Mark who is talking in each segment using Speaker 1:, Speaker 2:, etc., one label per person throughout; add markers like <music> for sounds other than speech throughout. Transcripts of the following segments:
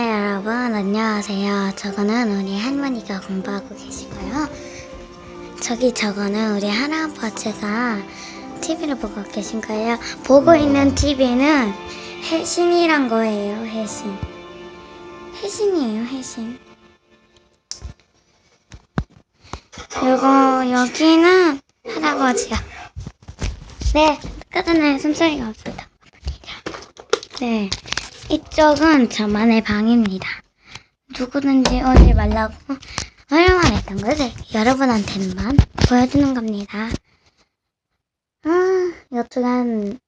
Speaker 1: 네, 여러분 안녕하세요. 저거는 우리 할머니가 공부하고 계시고요. 저기 저거는 우리 할아버지가 TV를 보고 계신 거예요. 보고 있는 TV는 해신이란 거예요. 해신. 해신이에요. 해신. 그리고 여기는 할아버지요. 네, 끝에는 숨소리가 없었던 겁니다. 네. 이쪽은 저만의 방입니다. 누구든지 오지 말라고 설명을 했던 것을 여러분한테만 보여주는 겁니다. 아, 이쪽엔,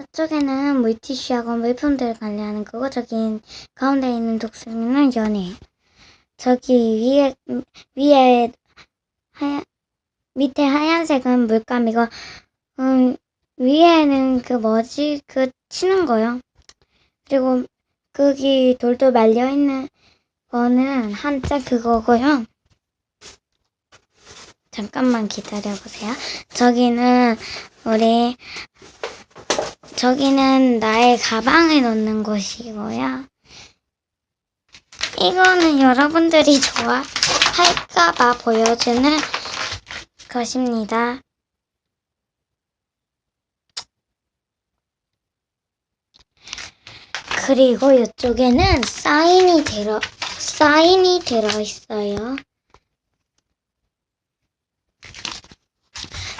Speaker 1: 이쪽에는 물티슈하고 물품들을 관리하는 거고, 저기 가운데 있는 독수리는 연애. 저기 위에, 위에, 하얀, 밑에 하얀색은 물감이고, 음, 위에는 그 뭐지? 그 치는 거요. 그리고 거기 돌돌 말려 있는 거는 한자 그거고요. 잠깐만 기다려 보세요. 저기는 우리 저기는 나의 가방을 넣는 곳이고요. 이거는 여러분들이 좋아할까봐 보여주는 것입니다. 그리고 이쪽에는 사인이 들어 사인이 들어 있어요.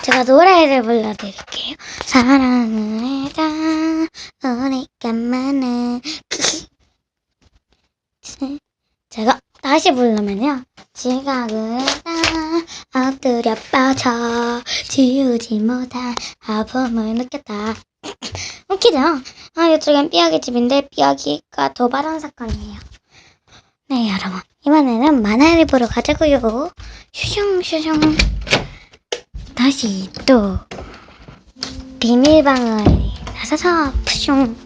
Speaker 1: 제가 노래를 불러드릴게요. 사랑을 해다 오니까만은 제가 다시 부르면요. 지각을 다 엎드려 빠져 지우지 못한 아픔을 느꼈다. <laughs> 웃기죠? 아, 이쪽엔 삐약이 집인데 삐약이가 도발한 사건이에요. 네, 여러분. 이번에는 만화를 보러 가자고요. 슈슝, 슈슝. 다시 또 비밀방을 나서서 푸슝.